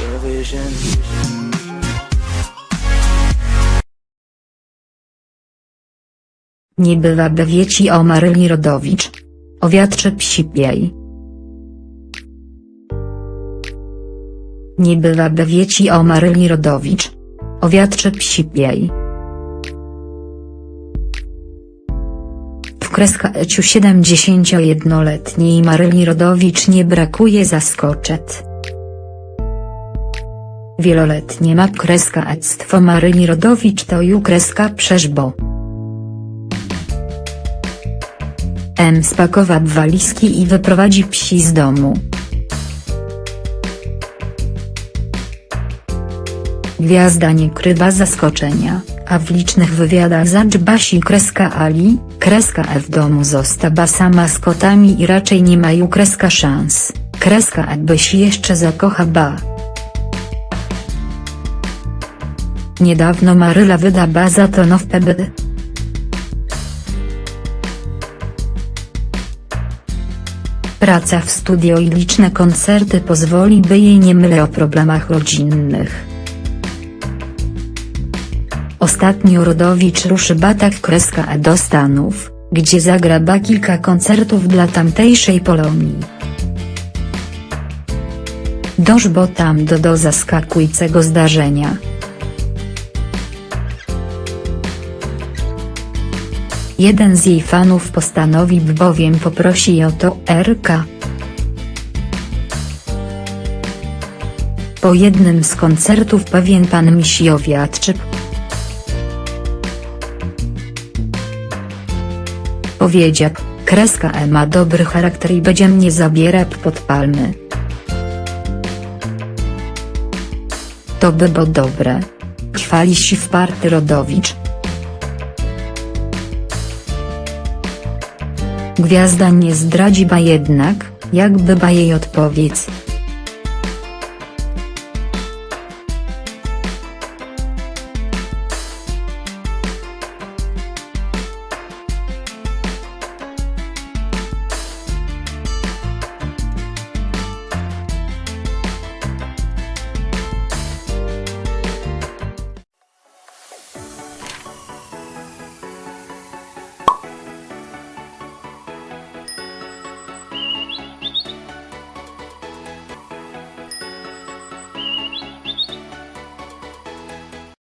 Your vision? Nie bywa bewieci o Maryli Rodowicz. O wiatrze psipiej. Nie bywa bewieci o Maryli Rodowicz. O wiatrze psipiej. Kreska eciu 71-letniej Maryli Rodowicz nie brakuje zaskoczet. Wieloletnie map kreska ectwo Maryli Rodowicz to ju kreska przeżbo. M spakowa walizki i wyprowadzi psi z domu. Gwiazda nie krywa zaskoczenia, a w licznych wywiadach zadżbasi kreska Ali, kreska F w domu zostaba sama z kotami i raczej nie ma ju kreska szans, kreska E byś jeszcze zakocha ba. Niedawno Maryla wyda baza tono w PB. Praca w studio i liczne koncerty pozwoli by jej nie mylę o problemach rodzinnych. Ostatnio Rodowicz ruszy batak kreska E do Stanów, gdzie zagra ba kilka koncertów dla tamtejszej Polonii. Dożbo tam do do zaskakującego zdarzenia. Jeden z jej fanów postanowił bowiem poprosi o to RK. Po jednym z koncertów pewien pan Misiowiatczyk powiedział, kreska E ma dobry charakter i będzie mnie zabierać pod palmy. To by było dobre. Chwali się wparty Rodowicz. Gwiazda nie zdradzi ba jednak, jakby ba jej odpowiedź,